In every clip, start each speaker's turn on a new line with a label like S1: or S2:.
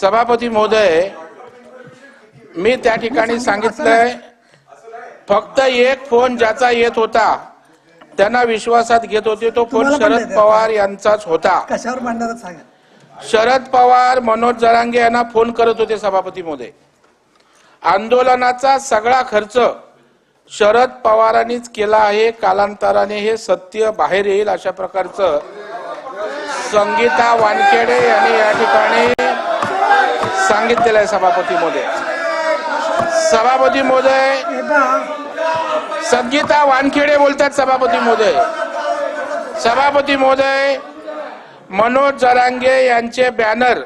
S1: सभापती महोदय मी त्या ठिकाणी सांगितलंय फक्त एक फोन ज्याचा येत होता त्यांना विश्वासात घेत होते तो फोन शरद. पवार यांचाच होता.
S2: कशावर मांडणार सांगा.
S1: शरद पवार मनोज जरांगे यांना फोन करत होते सभापती महोदय. आंदोलनाचा सगळा खर्च शरद पवारांनीच केला आहे कालांतराने हे सत्य बाहेर येईल अशा प्रकारचं संगीता वानखेडे यांनी या ठिकाणी सांगितलेलं आहे सभापती मोदय सभापती मोदय
S2: सद्गीता
S1: संगीता वानखेडे बोलतात सभापती मोदय सभापती मोदय मनोज जरांगे यांचे बॅनर.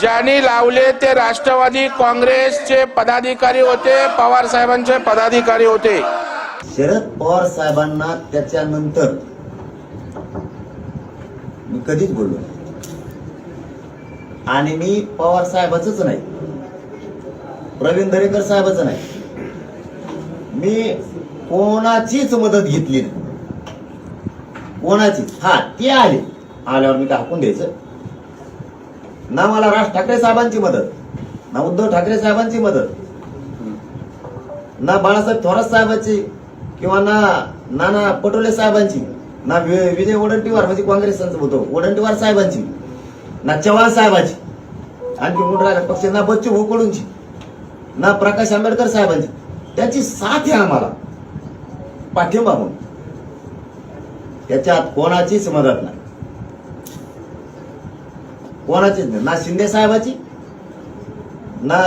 S1: ज्यांनी लावले ते राष्ट्रवादी काँग्रेसचे पदाधिकारी होते पवार साहेबांचे पदाधिकारी होते.
S3: शरद पवार साहेबांना त्याच्यानंतर मी कधीच बोललो नाही. आणि मी पवार साहेबाचंच नाही. प्रवीण दरेकर साहेबाचं नाही. मी कोणाचीच मदत घेतली नाही. कोणाचीच. हा ते आले. आल्यावर मी टाकून द्यायचं. ना मला राज ठाकरे साहेबांची मदत ना उद्धव ठाकरे साहेबांची मदत ना बाळासाहेब थोरात साहेबांची किंवा ना नाना पटोले साहेबांची ना विजय वडंटीवार म्हणजे काँग्रेस होतो. वडंटीवार साहेबांची. ना चव्हाण साहेबांची. आणखी मोठा पक्ष ना बच्चू भाऊ कडूंची ना प्रकाश आंबेडकर साहेबांची. त्यांची साथ आहे आम्हाला. पाठिंबा म्हणून. त्याच्यात कोणाचीच मदत नाही. कोणाचीच नाही. ना शिंदे साहेबाची ना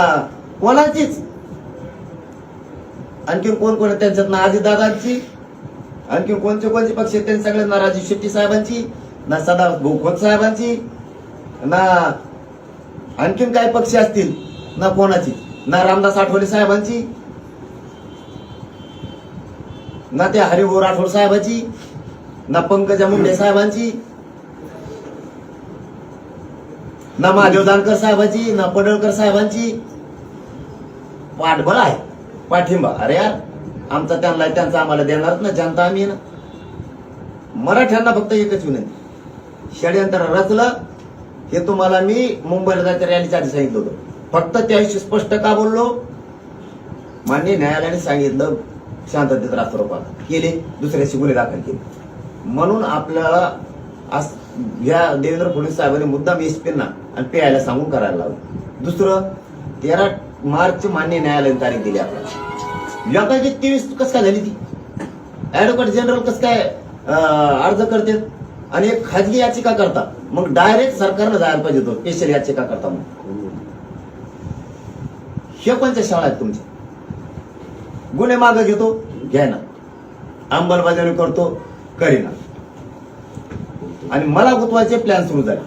S3: कोणाचीच. आणखी कोण कोण त्यांच्यात? ना दादांची आणखी कोणते कोणते पक्ष त्यांनी सगळे ना राजू शेट्टी साहेबांची ना सदा भाऊ खोत साहेबांची ना आणखीन काय पक्ष असतील? ना कोणाची? ना रामदास आठवले साहेबांची? ना त्या हरिभाऊ राठोड साहेबांची? ना पंकजा मुंडे साहेबांची? ना महादेव दानकर साहेबांची? ना पडळकर साहेबांची? पाठबळ आहे. पाठिंबा. अरे यार आमचा त्यांना त्यांचा आम्हाला देणारच ना. जनता आम्ही आहे ना. मराठ्यांना फक्त एकच विनंती. षडयंत्र रचलं हे तुम्हाला मी मुंबईला जायच्या रॅलीच्या आधी सांगितलं होतं. फक्त त्याविषयी स्पष्ट का बोललो? मान्य न्यायालयाने सांगितलं शांततेत रास्तारोपा केले दुसऱ्याशी गुन्हे दाखल केले. म्हणून आपल्याला आज या देवेंद्र फडणवीस साहेबांनी मुद्दाम एसपींना आणि पीआयला सांगून करायला लावलं. दुसरं तेरा मार्च मान्य न्यायालयाने तारीख दिली आपल्याला. लोकांची तेवीस कसं काय झाली ती? ऍडव्होकेट जनरल कसं काय अर्ज करते? आणि एक खाजगी याचिका करता मग डायरेक्ट सरकारनं जायला पाहिजे तो स्पेशल याचिका करता मग हे कोणत्या शाळा आहेत तुमच्या? गुन्हे मागे घेतो घ्या ना. अंमलबजावणी करतो करीना आणि मला गुतवायचे प्लॅन सुरू झाले.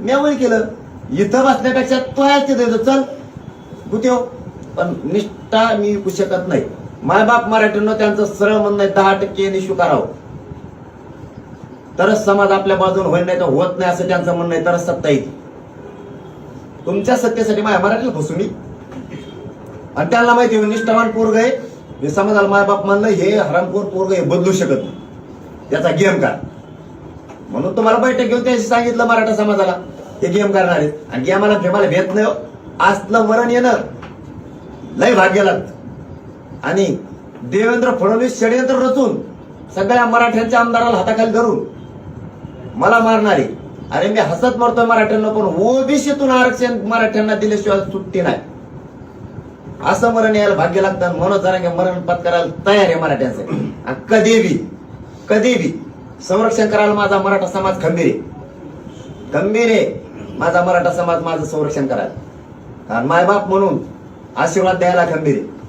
S3: मी आवडी केलं. इथं बसण्यापेक्षा तो तिथे देतो चल. गुतेव पण निष्ठा मी विकू शकत नाही. मायबाप मराठीनं त्यांचं सरळ म्हणणं आहे दहा टक्के निशू करावं तरच समाज आपल्या बाजून होईल नाही तर होत नाही असं त्यांचं म्हणणं आहे तरच सत्ता येते. तुमच्या सत्तेसाठी माझ्या मराठीला फसू मी. आणि त्यांना माहिती आहे, निष्ठावान पोरग आहे. हे समाजाला मायबाप म्हणलं हे हरामखोर पोरग हे बदलू शकत नाही. याचा गेम काय म्हणून तुम्हाला बैठक घेऊन त्याशी सांगितलं मराठा समाजाला ते गेम करणार आहेत. आणि गेमाला फेमाला भेट नाही हो. असलं मरण येणं लय भाग्य लागत. आणि देवेंद्र फडणवीस षडयंत्र रचून सगळ्या मराठ्यांच्या आमदाराला हाताखाली धरून मला मारणारे. अरे मी हसत मरतोय मराठ्यांना पण ओबीसीतून आरक्षण मराठ्यांना दिल्याशिवाय सुट्टी नाही. असं मरण यायला भाग्य लागतं आणि मनोज जरांगे मरण पत्करायला तयार आहे मराठ्यांचं. आणि कधी बी कधी बी संरक्षण करायला माझा मराठा समाज खंबीर आहे. खंबीर आहे. माझा मराठा समाज माझं संरक्षण करायला. कारण मायबाप म्हणून आशीर्वाद द्यायला खंबीर आहे.